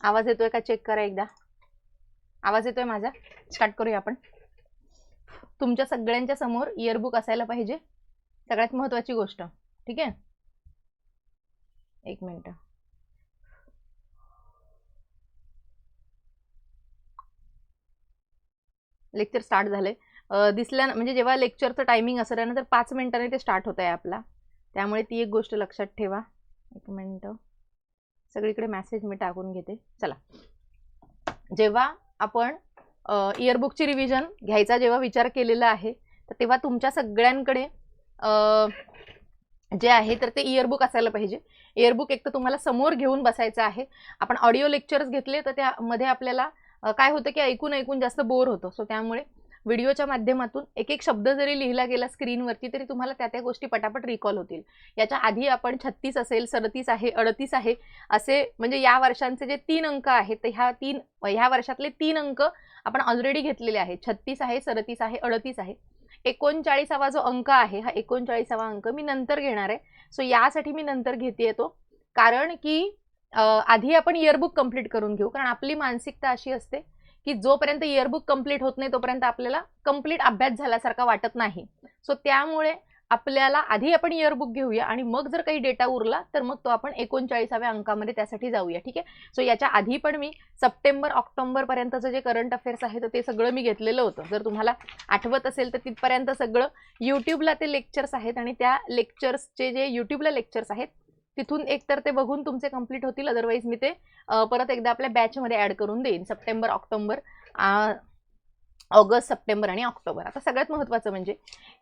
आवाज येतोय का? चेक करा एकदा. आवाज येतोय माझा? स्टार्ट करूया आपण. तुमच्या सगळ्यांच्या समोर इयरबुक असायला पाहिजे. सगळ्यात महत्वाची गोष्ट. ठीक आहे? एक मिनटं. लेक्चर स्टार्ट झाले. दिसल्या म्हणजे जेव्हा लेक्चरचं टायमिंग असेल त्यानंतर पाच मिनिटांनी ते स्टार्ट होत आहे आपला. त्यामुळे ती एक गोष्ट लक्षात ठेवा. एक मिनटं. सगळीकडे मेसेज मी टाकून घेते. चला. जेव्हा आपण इयरबुकची रिव्हिजन घ्यायचा जेव्हा विचार केलेला आहे तर तेव्हा तुमच्या सगळ्यांकडे जे आहे तर ते इयरबुक असायला पाहिजे. इयरबुक एक तर तुम्हाला समोर घेऊन बसायचं आहे. आपण ऑडिओ लेक्चर्स घेतले तर त्यामध्ये आपल्याला काय होतं की ऐकून ऐकून जास्त बोर होतं. सो त्यामुळे व्हिडिओच्या माध्यमातून एक एक शब्द जरी लिहिला गेला स्क्रीनवरती तरी तुम्हाला त्या त्या गोष्टी पटापट रिकॉल होतील. याच्या आधी आपण छत्तीस असेल सदतीस आहे अडतीस आहे असे म्हणजे या वर्षांचे जे तीन अंक आहेत ते ह्या तीन ह्या वर्षातले तीन अंक आपण ऑलरेडी घेतलेले आहेत. छत्तीस आहे सदतीस आहे अडतीस आहे. एकोणचाळीसावा जो अंक आहे हा एकोणचाळीसावा अंक मी नंतर घेणार आहे. सो यासाठी मी नंतर घेते तो. कारण की आधी आपण इयरबुक कंप्लीट करून घेऊ कारण आपली मानसिकता अशी असते की जोपर्यंत इयरबुक कंप्लीट होत नाही तोपर्यंत आपल्याला कंप्लीट अभ्यास झाल्यासारखा वाटत नाही. सो त्यामुळे आपल्याला आधी आपण इयरबुक घेऊया आणि मग जर काही डेटा उरला तर मग तो आपण एकोणचाळीसाव्या अंकामध्ये त्यासाठी जाऊया ठीक आहे? सो याच्या आधी पण मी सप्टेंबर ऑक्टोबरपर्यंतचं जे करंट अफेअर्स आहे तर ते सगळं मी घेतलेलं होतं. जर तुम्हाला आठवत असेल तर तिथपर्यंत सगळं यूट्यूबला ते लेक्चर्स आहेत आणि त्या लेक्चर्सचे जे यूट्यूबला लेक्चर्स आहेत तिथून एकतर ते बघून तुमचे कंप्लीट होतील अदरवाईज मी ते परत एकदा आपल्या बॅचमध्ये ॲड करून देईन. सप्टेंबर ऑक्टोबर ऑगस्ट सप्टेंबर आणि ऑक्टोबर. आता सगळ्यात महत्त्वाचं म्हणजे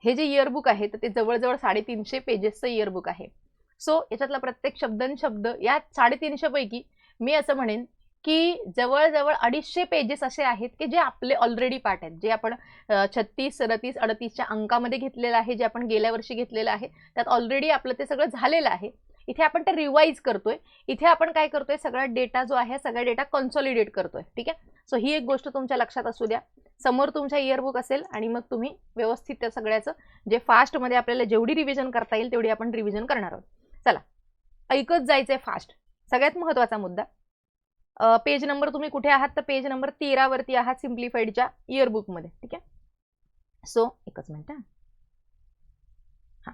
हे जे इयरबुक आहे तर ते जवळजवळ साडेतीनशे पेजेसचं इयरबुक आहे. सो याच्यातला प्रत्येक शब्द शब्द या साडेतीनशेपैकी मी असं म्हणेन की जवळजवळ अडीचशे पेजेस असे आहेत की जे आपले ऑलरेडी पार्ट आहेत. जे आपण छत्तीस सदतीस अडतीसच्या अंकामध्ये घेतलेलं आहे जे आपण गेल्या वर्षी घेतलेलं आहे त्यात ऑलरेडी आपलं ते सगळं झालेलं आहे. इथे आपण ते रिवाईज करतोय. इथे आपण काय करतोय? सगळा डेटा जो आहे सगळा डेटा कन्सॉलिडेट करतोय. ठीक आहे? सो ही एक गोष्ट तुमच्या लक्षात असू द्या. समोर तुमच्या इयरबुक असेल आणि मग तुम्ही व्यवस्थित त्या सगळ्याचं जे फास्टमध्ये आपल्याला जेवढी रिव्हिजन करता येईल तेवढी आपण रिव्हिजन करणार आहोत. चला. ऐकत जायचंय फास्ट सगळ्यात महत्त्वाचा मुद्दा. पेज नंबर तुम्ही कुठे आहात? तर पेज नंबर तेरावरती आहात सिम्प्लिफाईडच्या इयरबुकमध्ये ठीक आहे? सो एकच मिनिट हां.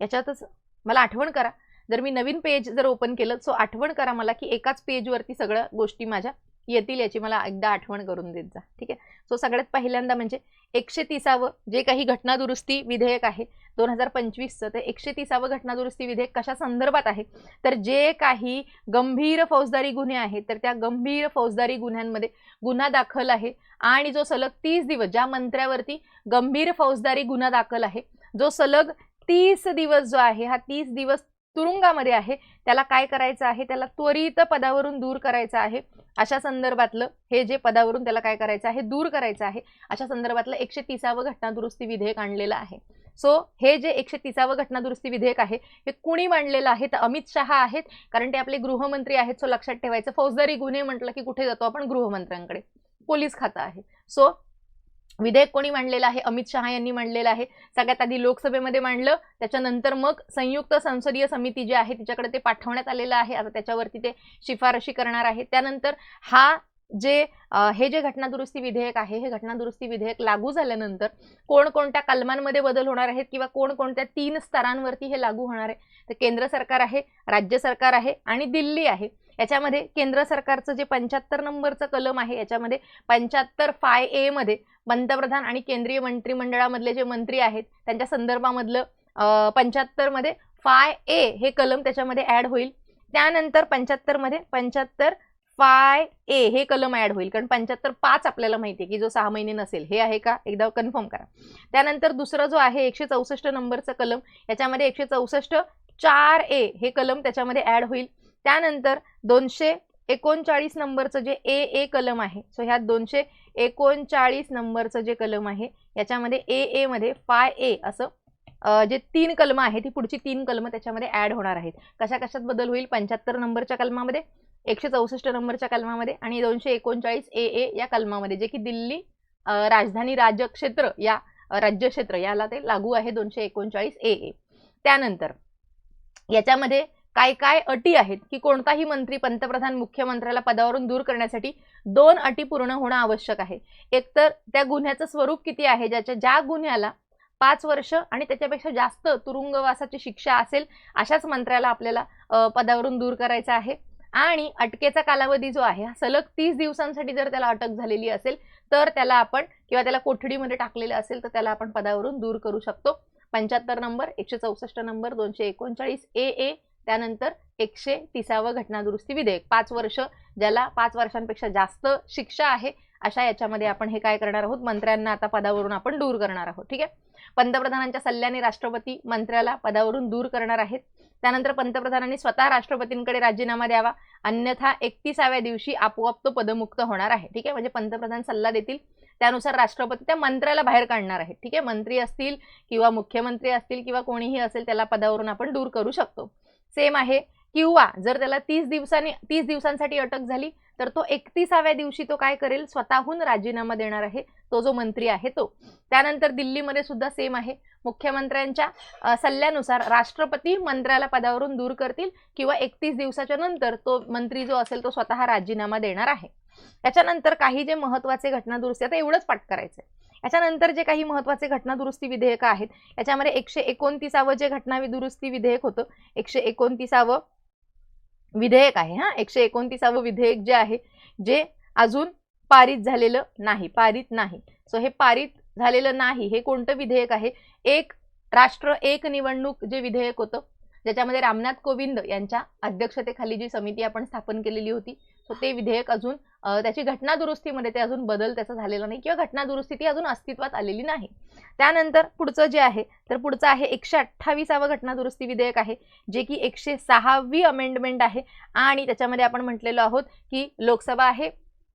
याच्यातच मला आठवण करा. जर मी नवीन पेज जर ओपन केलं सो आठवण करा मला की एकाच पेजवरती सगळ्या गोष्टी माझ्या येतील याची मला एकदा आठवण करून देत जा. ठीक आहे? सो सगळ्यात पहिल्यांदा म्हणजे एकशे तिसावं जे काही घटनादुरुस्ती विधेयक आहे दोन हजार पंचवीसचं ते एकशे तिसावं घटनादुरुस्ती विधेयक कशा संदर्भात आहे? तर जे काही गंभीर फौजदारी गुन्हे आहेत तर त्या गंभीर फौजदारी गुन्ह्यांमध्ये गुन्हा दाखल आहे आणि जो सलग तीस दिवस ज्या मंत्र्यावरती गंभीर फौजदारी गुन्हा दाखल आहे जो सलग तीस दिवस जो आहे हा तीस दिवस तुरुंगामध्ये आहे त्याला काय करायचं आहे? त्याला त्वरित पदावरून दूर करायचं आहे. अशा संदर्भातलं हे जे पदावरून त्याला काय करायचं आहे? दूर करायचं आहे. अशा संदर्भातलं एकशे तिसावं घटनादुरुस्ती विधेयक आणलेलं आहे. सो हे जे एकशे तिसावं घटनादुरुस्ती विधेयक आहे हे कुणी मांडलेलं आहे? तर अमित शहा आहेत. कारण ते आपले गृहमंत्री आहेत सो लक्षात ठेवायचं. फौजदारी गुन्हे म्हटलं की कुठे जातो आपण? गृहमंत्र्यांकडे. पोलीस खातं आहे. सो विधेयक कोणी मांडलेलं आहे? अमित शहा यांनी मांडलेलं आहे. सगळ्यात आधी लोकसभेमध्ये मांडलं. त्याच्यानंतर मग संयुक्त संसदीय समिती जी आहे तिच्याकडे ते पाठवण्यात आलेलं आहे. आता त्याच्यावरती ते शिफारशी करणार आहे. त्यानंतर हा जे हे जे घटनादुरुस्ती विधेयक आहे हे घटनादुरुस्ती विधेयक लागू झाल्यानंतर कोणकोणत्या कलमांमध्ये बदल होणार आहेत किंवा कोणकोणत्या तीन स्तरांवरती हे लागू होणार आहे? तर केंद्र सरकार आहे राज्य सरकार आहे आणि दिल्ली आहे. याच्यामध्ये केंद्र सरकारचं जे पंच्याहत्तर नंबरचं कलम आहे याच्यामध्ये पंच्याहत्तर फाय ए मध्ये पंतप्रधान आणि केंद्रीय मंत्रिमंडळामधले जे मंत्री आहेत त्यांच्या संदर्भामधलं पंच्याहत्तरमध्ये फाय ए हे कलम त्याच्यामध्ये ॲड होईल. त्यानंतर पंच्याहत्तरमध्ये पंच्याहत्तर फाय ए हे कलम ॲड होईल कारण पंच्याहत्तर पाच आपल्याला माहिती आहे की जो सहा महिने नसेल हे आहे का? एकदा कन्फर्म करा. त्यानंतर दुसरं जो आहे एकशे चौसष्ट नंबरचं कलम याच्यामध्ये एकशे चौसष्ट चार ए हे कलम त्याच्यामध्ये ॲड होईल. त्यानंतर दोनशे एकोणचाळीस नंबरचं जे ए ए कलम आहे सो ह्यात दोनशे एकोणचाळीस नंबरचं जे कलम आहे याच्यामध्ये ए ए मध्ये फाय ए असं जे तीन कलम आहे ती पुढची तीन कलमं त्याच्यामध्ये ऍड होणार आहेत. कशा कशात बदल होईल? पंच्याहत्तर नंबरच्या कलमामध्ये एकशे चौसष्ट नंबरच्या कलमामध्ये आणि दोनशे एकोणचाळीस ए ए या कलमामध्ये जे की दिल्ली राजधानी राज्यक्षेत्र या राज्यक्षेत्र याला ते लागू आहे दोनशे एकोणचाळीस ए ए. त्यानंतर याच्यामध्ये काय काय अटी आहेत की कोणताही मंत्री पंतप्रधान मुख्यमंत्र्याला पदावरून दूर करण्यासाठी दोन अटी पूर्ण होणं आवश्यक आहे. एकतर त्या गुन्ह्याचं स्वरूप किती आहे ज्याच्या ज्या गुन्ह्याला पाच वर्ष आणि त्याच्यापेक्षा जास्त तुरुंगवासाची शिक्षा असेल अशाच मंत्र्याला आपल्याला पदावरून दूर करायचं आहे. आणि अटकेचा कालावधी जो आहे हा सलग तीस दिवसांसाठी जर त्याला अटक झालेली असेल तर त्याला आपण किंवा त्याला कोठडीमध्ये टाकलेलं असेल तर त्याला आपण पदावरून दूर करू शकतो. पंच्याहत्तर नंबर एकशे चौसष्ट नंबर दोनशे एकोणचाळीस ए ए त्यानंतर एकशे तिसावं घटनादुरुस्ती विधेयक पाच वर्ष ज्याला पाच वर्षांपेक्षा जास्त शिक्षा आहे अशा याच्यामध्ये आपण हे काय करणार आहोत? मंत्र्यांना आता पदावरून आपण दूर करणार आहोत ठीक आहे? पंतप्रधानांच्या सल्ल्याने राष्ट्रपती मंत्र्याला पदावरून दूर करणार आहेत. त्यानंतर पंतप्रधानांनी स्वतः राष्ट्रपतींकडे राजीनामा द्यावा. अन्यथा एकतीसाव्या दिवशी आपोआप तो पदमुक्त होणार आहे ठीक आहे? म्हणजे पंतप्रधान सल्ला देतील. त्यानुसार राष्ट्रपती त्या मंत्र्याला बाहेर काढणार आहेत ठीक आहे? मंत्री असतील किंवा मुख्यमंत्री असतील किंवा कोणीही असेल त्याला पदावरून आपण दूर करू शकतो. सेम आहे. किंवा जर त्याला तीस दिवसांनी तीस दिवसांसाठी अटक झाली तर तो एकतीसाव्या दिवशी तो काय करेल? स्वतःहून राजीनामा देणार आहे. तो जो मंत्री आहे तो. त्यानंतर दिल्लीमध्ये सुद्धा सेम आहे. मुख्यमंत्र्यांच्या सल्ल्यानुसार राष्ट्रपती मंत्र्याला पदावरून दूर करतील किंवा एकतीस दिवसाच्या नंतर तो मंत्री जो असेल तो स्वतः राजीनामा देणार आहे. त्याच्यानंतर काही जे महत्त्वाचे घटना दुरुस्ती आता एवढंच पाठ करायचंय. याच्यानंतर जे काही महत्त्वाचे घटना दुरुस्ती विधेयक आहेत याच्यामध्ये एकशे एकोणतीसावं जे घटना दुरुस्ती विधेयक होतं एकशे एकोणतीसावं विधेयक आहे हा? एकशे एकोणतीसावं विधेयक जे आहे जे अजून पारित झालेलं नाही पारित नाही. सो हे पारित झालेलं नाही हे कोणतं विधेयक आहे? एक राष्ट्र एक निवडणूक जे विधेयक होतं ज्याच्यामध्ये रामनाथ कोविंद यांच्या अध्यक्षतेखाली जी समिती आपण स्थापन केलेली होती सो ते विधेयक अजून त्याची घटना दुरुस्तीमध्ये ते अजून बदल त्याचा झालेला नाही किंवा घटना दुरुस्ती ती अजून अस्तित्वात आलेली नाही. त्यानंतर पुढचं जे आहे तर पुढचं आहे एकशे अठ्ठावीसावं घटना दुरुस्ती विधेयक आहे जे की एकशे सहावी अमेंडमेंट आहे आणि त्याच्यामध्ये आपण म्हटलेलो आहोत की लोकसभा आहे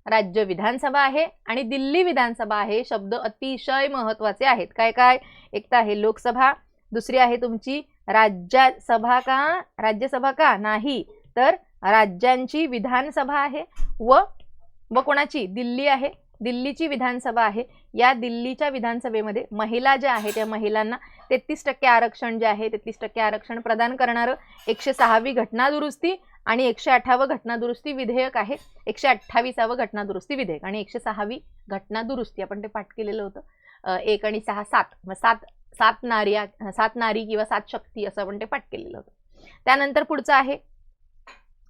राज्य विधानसभा आहे आणि दिल्ली विधानसभा आहे शब्द अतिशय महत्त्वाचे आहेत. काय काय? एक तर आहे लोकसभा दुसरी आहे तुमची राज्यसभा का? राज्यसभा का? नाही. तर राज्यांची विधानसभा आहे व व कोणाची? दिल्ली आहे. दिल्लीची विधानसभा आहे. या दिल्लीच्या विधानसभेमध्ये महिला ज्या आहेत त्या महिलांना तेहतीस टक्के आरक्षण जे आहे तेहतीस टक्के आरक्षण प्रदान करणारं एकशे सहावी घटनादुरुस्ती आणि एकशे अठरावं घटनादुरुस्ती विधेयक आहे. एकशे अठ्ठावीसावं घटनादुरुस्ती विधेयक आणि एकशे सहावी घटना दुरुस्ती. आपण ते पाठ केलेलं होतं. एक आणि सहा सात. मग सात सात नारी सात नारी किंवा सात शक्ती असं आपण ते पाठ केलेलं होतं. त्यानंतर पुढचं आहे.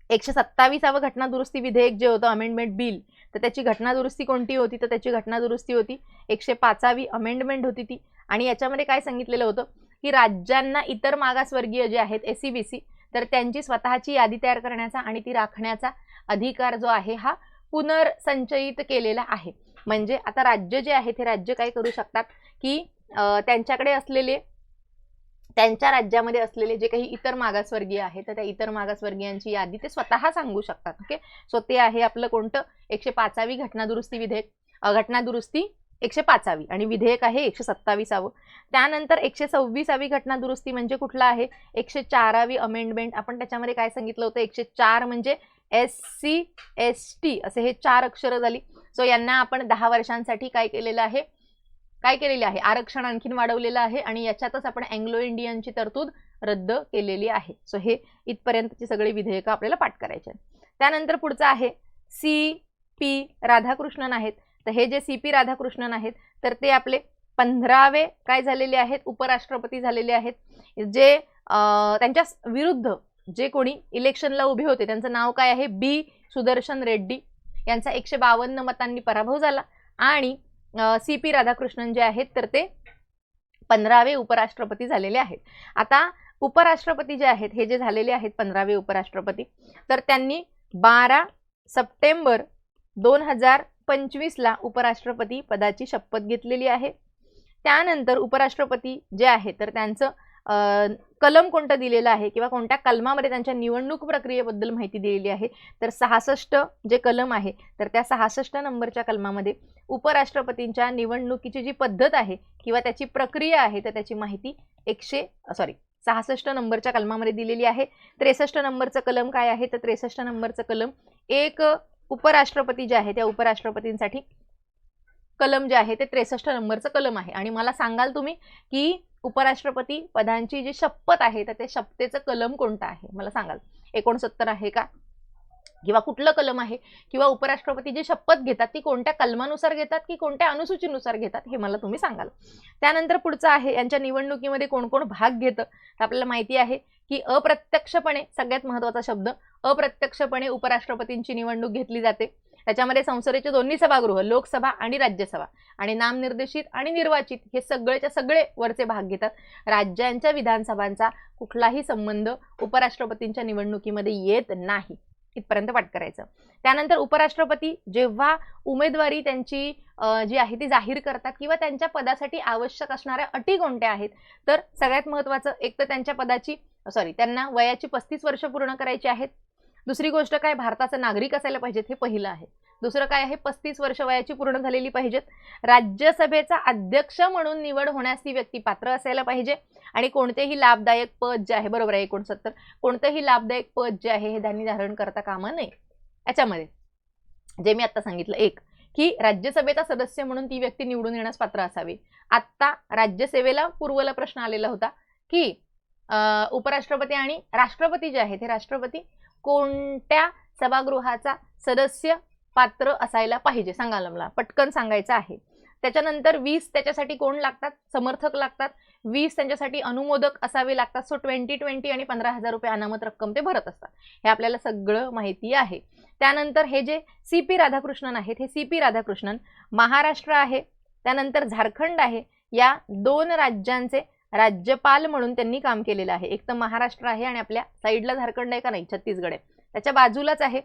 एकशे सत्तावीसावं घटना दुरुस्ती विधेयक जे होतं अमेंडमेंट बिल तर त्याची घटना दुरुस्ती कोणती होती? तर त्याची घटना दुरुस्ती होती एकशे पाचावी अमेंडमेंट होती ती. आणि याच्यामध्ये काय सांगितलेलं होतं? की राज्यांना इतर मागासवर्गीय जे आहेत एस सी बी सी तर त्यांची स्वतःची यादी तयार करण्याचा आणि ती राखण्याचा अधिकार जो आहे हा पुनर्संचयित केलेला आहे. म्हणजे आता राज्य जे आहे ते राज्य काय करू शकतात? की त्यांच्याकडे असलेले त्यांच्या राज्यामध्ये असलेले जे काही इतर मागासवर्गीय आहेत तर त्या इतर मागासवर्गीयांची यादी ते स्वतः सांगू शकतात ओके? सो ते आहे आपलं कोणतं? एकशे पाचावी घटना दुरुस्ती विधेयक घटनादुरुस्ती घटना दुरुस्ती एकशे पाचावी आणि विधेयक आहे एकशे सत्तावीसावं. त्यानंतर एकशे सव्वीसावी घटना दुरुस्ती म्हणजे कुठला आहे? एकशे चारावी अमेंडमेंट आपण त्याच्यामध्ये काय सांगितलं होतं? एकशे चार म्हणजे एस सी एस टी असे हे चार अक्षरं झाली. सो यांना आपण दहा वर्षांसाठी काय केलेलं आहे? काय केलेले आहे? आरक्षण आणखीन वाढवलेलं आहे आणि याच्यातच आपण अँग्लो इंडियनची तरतूद रद्द केलेली आहे. सो हे इथपर्यंतची सगळी विधेयकं आपल्याला पाठ करायचे आहेत. त्यानंतर पुढचं आहे सी पी राधाकृष्णन आहेत. तर हे जे सी पी राधाकृष्णन आहेत तर ते आपले पंधरावे काय झालेले आहेत? उपराष्ट्रपती झालेले आहेत. जे त्यांच्या विरुद्ध जे कोणी इलेक्शनला उभे होते त्यांचं नाव काय आहे? बी सुदर्शन रेड्डी. यांचा एकशे बावन्न मतांनी पराभव झाला आणि सी पी राधाकृष्णन जे आहेत तर ते पंधरावे उपराष्ट्रपती झालेले आहेत. आता उपराष्ट्रपती जे आहेत हे जे झालेले आहेत पंधरावे उपराष्ट्रपती तर त्यांनी बारा सप्टेंबर दोन हजार पंचवीसला उपराष्ट्रपती पदाची शपथ घेतलेली आहे. त्यानंतर उपराष्ट्रपती जे आहे तर त्यांचं कलम कोणतं दिलेलं आहे किंवा कोणत्या कलमामध्ये त्यांच्या निवडणूक प्रक्रियेबद्दल माहिती दिलेली आहे तर सहासष्ट जे कलम आहे तर त्या सहासष्ट नंबरच्या कलमामध्ये उपराष्ट्रपतींच्या निवडणुकीची जी पद्धत आहे किंवा त्याची प्रक्रिया आहे तर त्याची माहिती एकशे सॉरी सहासष्ट नंबरच्या कलमामध्ये दिलेली आहे. त्रेसष्ट नंबरचं कलम काय आहे? तर त्रेसष्ट नंबरचं कलम एक उपराष्ट्रपती जे आहे त्या उपराष्ट्रपतींसाठी कलम जे आहे ते त्रेसष्ट नंबरचं कलम आहे. आणि मला सांगाल तुम्ही की उपराष्ट्रपती पदांची जी शपथ आहे तर ते शपथेचं कलम कोणतं आहे? मला सांगाल. एकोणसत्तर आहे का? किंवा कुठलं कलम आहे? किंवा उपराष्ट्रपती जी शपथ घेतात ती कोणत्या कलमानुसार घेतात की कोणत्या अनुसूचीनुसार घेतात? हे मला तुम्ही सांगाल. त्यानंतर पुढचं आहे यांच्या निवडणुकीमध्ये कोण कोण भाग घेतं? तर आपल्याला माहिती आहे की अप्रत्यक्षपणे सगळ्यात महत्त्वाचा शब्द अप्रत्यक्षपणे उपराष्ट्रपतींची निवडणूक घेतली जाते. त्याच्यामध्ये संसदेचे दोन्ही सभागृह लोकसभा आणि राज्यसभा. आणि नामनिर्देशित आणि निर्वाचित हे सगळेच्या सगळे वरचे भाग घेतात. राज्यांच्या विधानसभांचा कुठलाही संबंध उपराष्ट्रपतींच्या निवडणुकीमध्ये येत नाही इथपर्यंत पाठ करायचं. त्यानंतर उपराष्ट्रपती जेव्हा उमेदवारी त्यांची जी आहे ती जाहीर करतात किंवा त्यांच्या पदासाठी आवश्यक असणाऱ्या अटी कोणत्या आहेत तर सगळ्यात महत्त्वाचं एक तर त्यांच्या पदाची सॉरी त्यांना वयाची पस्तीस वर्ष पूर्ण करायची आहेत दुसरी गोष्ट काय भारताचा नागरिक असायला पाहिजेत हे पहिलं आहे. दुसरं काय आहे पस्तीस वर्ष वयाची पूर्ण झालेली पाहिजेत. राज्यसभेचा अध्यक्ष म्हणून निवड होण्यास ती व्यक्ती पात्र असायला पाहिजे. आणि कोणतेही लाभदायक पद जे आहे बरोबर आहे एकोणसत्तर कोणतंही लाभदायक पद जे आहे हे त्यांनी धारण करता कामा नये. याच्यामध्ये जे मी आता सांगितलं एक की राज्यसभेचा सदस्य म्हणून ती व्यक्ती निवडून येण्यास पात्र असावी. आत्ता राज्यसेवेला पूर्वला प्रश्न आलेला होता की उपराष्ट्रपती आणि राष्ट्रपती जे आहेत हे राष्ट्रपती कोणत्या सभागृहाचा सदस्य पात्र असायला पाहिजे? सांगायला मला. पटकन सांगायचं आहे. त्याच्यानंतर वीस त्याच्यासाठी कोण लागतात? समर्थक लागतात. वीस त्यांच्यासाठी अनुमोदक असावे लागतात. सो ट्वेंटी ट्वेंटी आणि पंधरा हजार रुपये अनामत रक्कम ते भरत असतात. हे आपल्याला सगळं माहिती आहे. त्यानंतर हे जे सी पी राधाकृष्णन आहेत हे सी पी राधाकृष्णन महाराष्ट्र आहे. त्यानंतर झारखंड आहे. या दोन राज्यांचे राज्यपाल म्हणून त्यांनी काम केलेलं आहे. एक तर महाराष्ट्र आहे आणि आपल्या साईडला झारखंड आहे का नाही? छत्तीसगड आहे. त्याच्या बाजूलाच आहे.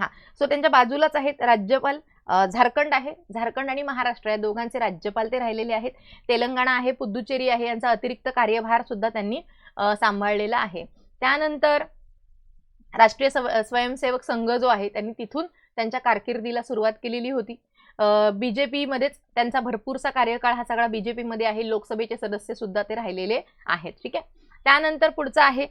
हा. सो त्यांच्या बाजूलाच आहेत राज्यपाल झारखंड आहे. झारखंड आणि महाराष्ट्र या दोघांचे राज्यपाल ते राहिलेले आहेत. तेलंगणा आहे पुद्दुचेरी आहे यांचा अतिरिक्त कार्यभार सुद्धा त्यांनी सांभाळलेला आहे. त्यानंतर राष्ट्रीय सव स्वयंसेवक संघ जो आहे त्यांनी तिथून त्यांच्या कारकिर्दीला सुरुवात केलेली होती. बी जे पीमध्येच त्यांचा भरपूरसा कार्यकाळ हा सगळा बी जे पीमध्ये आहे. लोकसभेचे सदस्य सुद्धा ते राहिलेले आहेत. ठीक आहे? त्यानंतर पुढचं आहे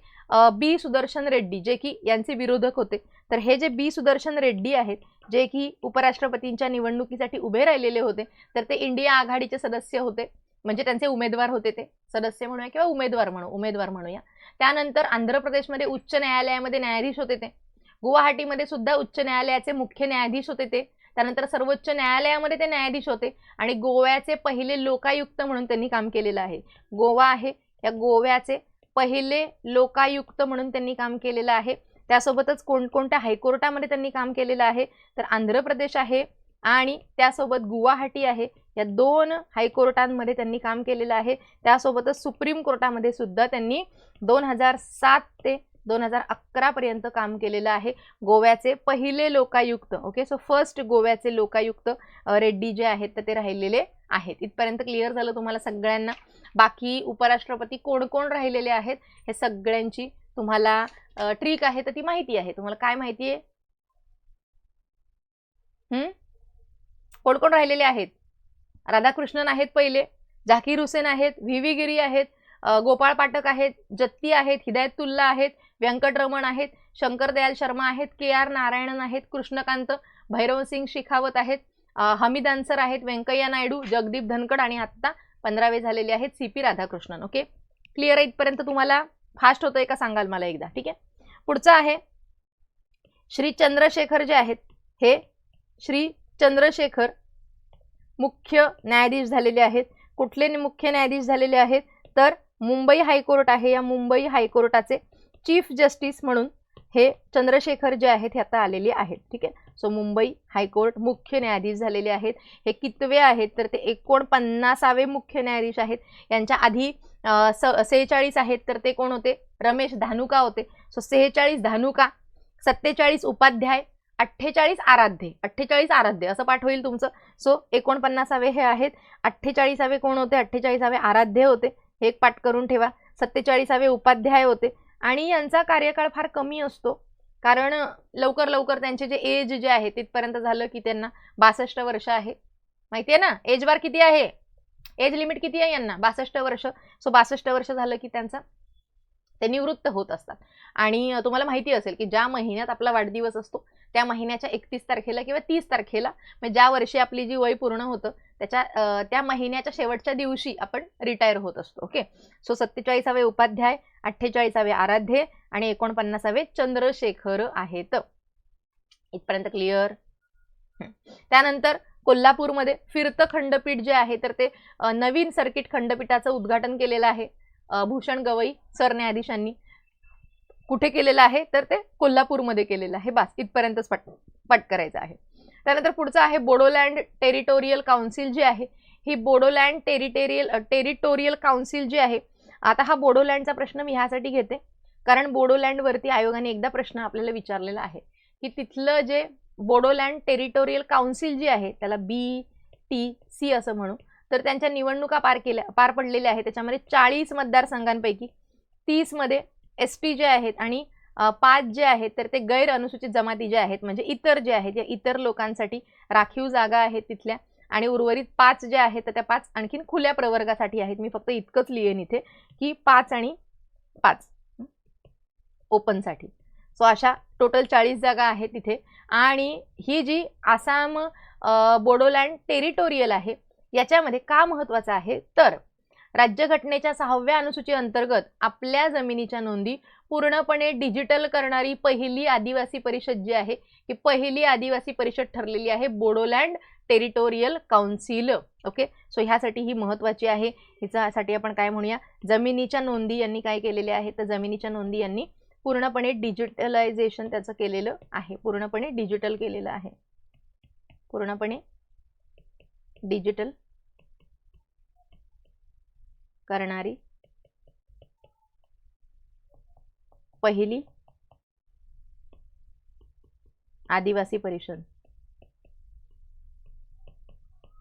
बी सुदर्शन रेड्डी जे की यांचे विरोधक होते. तर हे जे बी सुदर्शन रेड्डी आहेत जे की उपराष्ट्रपतींच्या निवडणुकीसाठी उभे राहिलेले होते तर ते इंडिया आघाडीचे सदस्य होते. म्हणजे त्यांचे उमेदवार होते ते. सदस्य म्हणूया किंवा उमेदवार म्हणू उमेदवार म्हणूया. त्यानंतर आंध्र प्रदेशमध्ये उच्च न्यायालयामध्ये न्यायाधीश होते ते. गुवाहाटीमध्ये सुद्धा उच्च न्यायालयाचे मुख्य न्यायाधीश होते ते. त्यानंतर सर्वोच्च न्यायालयामध्ये ते न्यायाधीश होते आणि गोव्याचे पहिले लोकायुक्त म्हणून त्यांनी काम केलेलं आहे. गोवा आहे. या गोव्याचे पहिले लोकायुक्त म्हणून त्यांनी काम केलेलं आहे. त्यासोबतच कोणकोणत्या हायकोर्टामध्ये त्यांनी काम केलेलं आहे? तर आंध्र प्रदेश आहे आणि त्यासोबत गुवाहाटी आहे. या दोन हायकोर्टांमध्ये त्यांनी काम केलेलं आहे. त्यासोबतच सुप्रीम कोर्टामध्ये सुद्धा त्यांनी दोन हजार सात ते दोन हजार अकरापर्यंत काम केलेलं आहे गोव्याचे पहिले लोकायुक्त. ओके सो फर्स्ट गोव्याचे लोकायुक्त रेड्डी जे आहेत तर ते राहिलेले आहेत. इथपर्यंत क्लिअर झालं तुम्हाला सगळ्यांना. बाकी उपराष्ट्रपती कोण कोण राहिलेले आहेत हे सगळ्यांची तुम्हाला ट्रिक आहे तर ती माहिती आहे. तुम्हाला काय माहिती आहे? कोण कोण राहिलेले आहेत? राधाकृष्णन आहेत पहिले झाकीर हुसेन आहेत व्ही गिरी आहेत गोपाळ पाठक आहेत जत्ती आहेत हिदायतुल्ला आहेत व्यंकटरमण आहेत शंकर दयाल शर्मा आहेत के आर नारायणन आहेत कृष्णकांत भैरवसिंग शिखावत आहेत अ, हमीद अन्सर आहेत व्यंकय्या नायडू जगदीप धनकड आणि आत्ता पंधरावे झालेले आहेत C P Radhakrishnan. Okay? Clear आहे इथपर्यंत तुम्हाला? फास्ट होतंय का सांगाल मला एकदा ठीक आहे? पुढचं आहे श्री चंद्रशेखर जे आहेत हे श्री चंद्रशेखर मुख्य न्यायाधीश झालेले आहेत. कुठले मुख्य न्यायाधीश झालेले आहेत? तर मुंबई हायकोर्ट आहे. या मुंबई हायकोर्टाचे चीफ जस्टिस म्हणून हे चंद्रशेखर जे आहेत हे आता आलेले आहेत ठीक आहे? सो मुंबई हायकोर्ट मुख्य न्यायाधीश झालेले आहेत. हे कितवे आहेत? तर ते एकोणपन्नासावे मुख्य न्यायाधीश आहेत. यांच्या आधी स सेहेचाळीस आहेत. तर ते कोण होते? रमेश धानुका होते. सो सेहेचाळीस धानुका सत्तेचाळीस उपाध्याय अठ्ठेचाळीस आराध्य अठ्ठेचाळीस आराध्य असं पाठ होईल तुमचं. सो एकोणपन्नासावे हे आहेत. अठ्ठेचाळीसावे कोण होते? अठ्ठेचाळीसावे आराध्य होते. हे एक पाठ करून ठेवा. सत्तेचाळीसावे उपाध्याय होते. आणि यांचा कार्यकाळ फार कमी असतो. कारण लवकर लवकर त्यांचे जे एज जे आहे तिथपर्यंत झालं की त्यांना बासष्ट वर्ष आहे. माहिती आहे ना? एज बार किती आहे? एज लिमिट किती आहे यांना? बासष्ट वर्ष. सो बासष्ट वर्ष झालं की त्यांचा ते निवृत्त होत असतात. आणि तुम्हाला माहिती असेल की ज्या महिन्यात आपला वाढदिवस असतो त्या महिन्याच्या एकतीस तारखेला किंवा तीस तारखेला म्हणजे ज्या वर्षी आपली जी वय पूर्ण होतं त्याच्या त्या महिन्याच्या शेवटच्या दिवशी आपण रिटायर होत असतो ओके सो सत्तेचाळीसावे उपाध्याय अठ्ठेचाळीसावे आराध्ये आणि एकोणपन्नासावे चंद्रशेखर आहेत. इथपर्यंत क्लिअर त्यानंतर कोल्हापूरमध्ये फिरतं खंडपीठ जे आहे तर ते नवीन सर्किट खंडपीठाचं उद्घाटन केलेलं आहे. भूषण गवई सरन्यायाधीशांनी. कुठे केलेलं आहे? तर ते कोल्हापूरमध्ये केलेलं आहे. बास इथपर्यंतच पट पट करायचं आहे. त्यानंतर पुढचं आहे बोडोलँड टेरिटोरियल काउन्सिल जी आहे ही बोडोलँड टेरिटेरियल टेरिटोरियल काउन्सिल जी आहे आता हा बोडोलँडचा प्रश्न मी ह्यासाठी घेते. कारण बोडोलँडवरती आयोगाने एकदा प्रश्न आपल्याला विचारलेला आहे की तिथलं जे बोडोलँड टेरिटोरियल काउन्सिल जी आहे त्याला बी टी सी असं म्हणू तर त्यांच्या निवडणुका पार केल्या पार पडलेल्या आहेत. त्याच्यामध्ये चाळीस मतदारसंघांपैकी तीसमध्ये एस टी जे आहेत आणि पाच जे आहेत तर ते गैर अनुसूचित जमाती जे आहेत म्हणजे इतर जे आहेत या इतर लोकांसाठी राखीव जागा आहेत तिथल्या आणि उर्वरित पाच जे आहेत तर त्या पाच आणखीन खुल्या प्रवर्गासाठी आहेत. मी फक्त इतकंच लिहिन इथे की पाच आणि पाच ओपनसाठी. सो अशा टोटल चाळीस जागा आहेत तिथे आणि ही जी आसाम बोडोलँड टेरिटोरियल आहे याच्यामध्ये का महत्त्वाचं आहे? तर राज्यघटनेच्या सहाव्या अनुसूची अंतर्गत आपल्या जमिनीच्या नोंदी पूर्णपणे डिजिटल करणारी पहिली आदिवासी परिषद जी आहे ही पहिली आदिवासी परिषद ठरलेली आहे Bodoland territorial council. Okay? So ह्यासाठी ही महत्त्वाची आहे. हिच्यासाठी आपण काय म्हणूया? जमिनीच्या नोंदी यांनी काय केलेले आहे? तर जमिनीच्या नोंदी यांनी पूर्णपणे डिजिटलायझेशन त्याचं केलेलं आहे. पूर्णपणे डिजिटल केलेलं आहे. पूर्णपणे डिजिटल करणारी पहिली आदिवासी परिषद.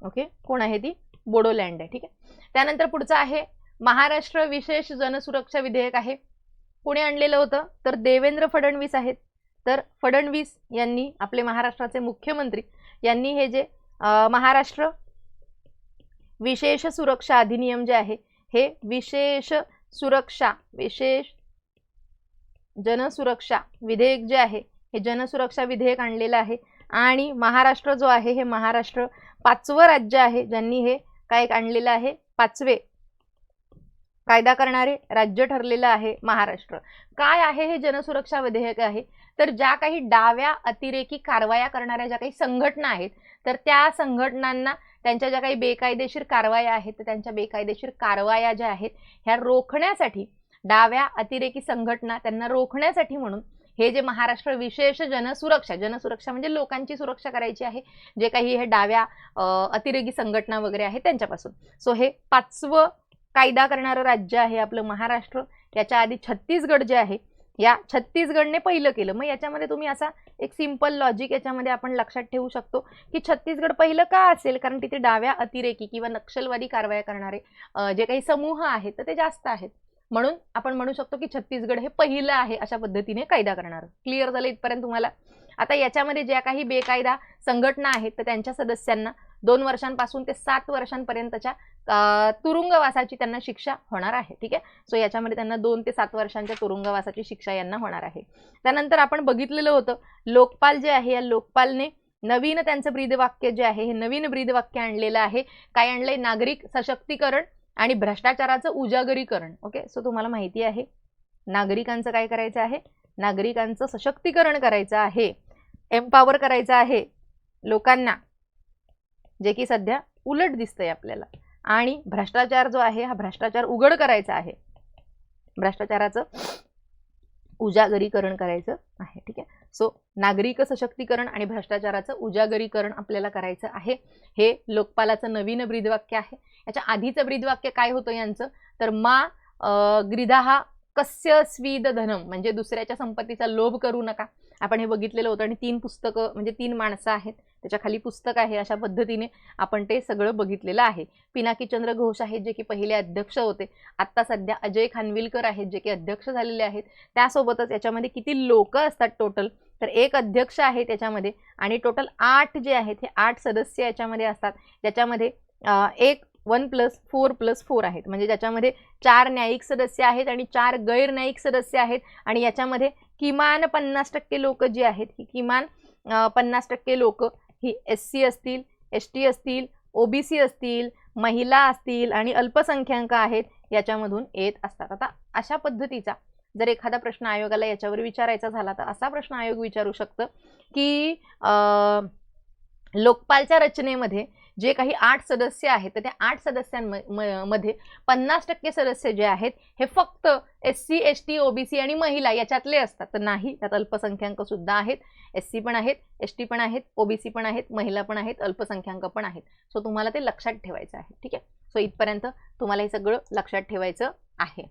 ओके? कोण आहे ती? बोडोलँड आहे ठीक आहे? त्यानंतर पुढचं आहे महाराष्ट्र विशेष जनसुरक्षा विधेयक आहे. कोणी आणलेलं होतं? तर देवेंद्र फडणवीस आहेत. तर फडणवीस यांनी आपले महाराष्ट्राचे मुख्यमंत्री यांनी हे जे महाराष्ट्र विशेष सुरक्षा अधिनियम जे आहे हे विशेष सुरक्षा विशेष जनसुरक्षा विधेयक जे आहे हे जनसुरक्षा विधेयक आणलेलं आहे. आणि महाराष्ट्र जो आहे हे महाराष्ट्र पाचवं राज्य आहे ज्यांनी हे काय आणलेलं आहे पाचवे कायदा करणारे राज्य ठरलेलं आहे महाराष्ट्र. काय आहे हे जनसुरक्षा विधेयक आहे? तर ज्या काही डाव्या अतिरेकी कारवाया करणाऱ्या ज्या काही संघटना आहेत तर त्या संघटनांना त्यांच्या ज्या काही बेकायदेशीर कारवाया आहेत तर त्यांच्या बेकायदेशीर कारवाया ज्या आहेत ह्या रोखण्यासाठी डाव्या अतिरेकी संघटना त्यांना रोखण्यासाठी म्हणून हे जे महाराष्ट्र विशेष जनसुरक्षा जनसुरक्षा म्हणजे लोकांची सुरक्षा करायची आहे जे काही हे डाव्या अतिरेकी संघटना वगैरे आहेत त्यांच्यापासून. सो हे पाचवं कायदा करणारं राज्य आहे आपलं महाराष्ट्र. याच्या आधी छत्तीसगड जे आहे या छत्तीसगडने पहिलं केलं. मग याच्यामध्ये तुम्ही असा एक सिंपल लॉजिक याच्यामध्ये आपण लक्षात ठेवू शकतो की छत्तीसगड पहिलं का असेल? कारण तिथे डाव्या अतिरेकी किंवा नक्षलवादी कारवाया करणारे जे काही समूह आहेत तर ते जास्त आहेत. म्हणून आपण म्हणू शकतो की छत्तीसगड हे पहिलं आहे अशा पद्धतीने कायदा करणार. क्लिअर झालं इथपर्यंत तुम्हाला? आता याच्यामध्ये ज्या काही बेकायदा संघटना आहेत तर त्यांच्या सदस्यांना दोन वर्षांपासून ते सात वर्षांपर्यंतच्या तुरुंगवासाची त्यांना शिक्षा होणार आहे. ठीक आहे? सो याच्यामध्ये त्यांना दोन ते सात वर्षांच्या तुरुंगवासाची शिक्षा यांना होणार आहे. त्यानंतर आपण बघितलेलं होतं लोकपाल जे आहे या लोकपालने नवीन त्यांचं ब्रीदवाक्य जे आहे हे नवीन ब्रीदवाक्य आणलेलं आहे. काय आणलंय? नागरिक सशक्तीकरण आणि भ्रष्टाचाराचं उजागरीकरण. ओके सो तुम्हाला माहिती आहे नागरिकांचं काय करायचं आहे? नागरिकांचं सशक्तीकरण करायचं आहे. एम्पावर करायचं आहे. लोकांना जे की सध्या उलट दिसतंय आपल्याला. आणि भ्रष्टाचार जो आहे हा भ्रष्टाचार उघड करायचा आहे. भ्रष्टाचाराचं उजागरीकरण करायचं आहे ठीक आहे? सो नागरिक सशक्तीकरण आणि भ्रष्टाचाराचं उजागरीकरण आपल्याला करायचं आहे. हे लोकपालाचं नवीन ब्रीदवाक्य आहे. याच्या आधीचं ब्रीदवाक्य काय होतं यांचं? तर मा अं, ग्रिधाहा कस्य स्वीद धनम म्हणजे दुसऱ्याच्या संपत्तीचा लोभ करू नका. आपण हे बघितलेलं होतं आणि तीन पुस्तकं म्हणजे तीन माणसं आहेत. त्याच्याखाली पुस्तक आहे अशा पद्धतीने आपण ते सगळं बघितलेलं आहे. पिनाकीचंद्र घोष आहेत जे की पहिले अध्यक्ष होते. आत्ता सध्या अजय खानविलकर आहेत जे की अध्यक्ष झालेले आहेत. त्यासोबतच याच्यामध्ये किती लोक असतात टोटल तर एक अध्यक्ष आहे त्याच्यामध्ये आणि टोटल आठ जे आहेत हे आठ सदस्य याच्यामध्ये असतात. ज्याच्यामध्ये एक one plus four plus four आहेत. म्हणजे ज्याच्यामध्ये चार न्यायिक सदस्य आहेत आणि चार गैर न्यायिक सदस्य आहेत. आणि याच्यामध्ये किमान पन्नास टक्के लोक जी आहेत ही किमान पन्नास टक्के लोक ही एस सी असतील एस टी असतील ओबीसी असतील महिला असतील आणि अल्पसंख्याक आहेत याच्यामधून येत असतात. आता अशा पद्धतीचा जर एखादा प्रश्न आयोगाला याच्यावर विचारायचा झाला तर असा प्रश्न आयोग विचारू शकतं की लोकपालच्या रचनेमध्ये जे काही आठ सदस्य आहेत तर त्या आठ सदस्यांमध्ये पन्नास टक्के सदस्य जे आहेत हे फक्त S C S T OBC आणि महिला याच्यातले असतात. तर नाही त्यात अल्पसंख्याक सुद्धा आहेत. एस सी पण आहेत एस टी पण आहेत ओबीसी पण आहेत महिला पण आहेत अल्पसंख्याक पण आहेत. सो तुम्हाला ते लक्षात ठेवायचं आहे. ठीक आहे? सो इथपर्यंत तुम्हाला हे सगळं लक्षात ठेवायचं आहे.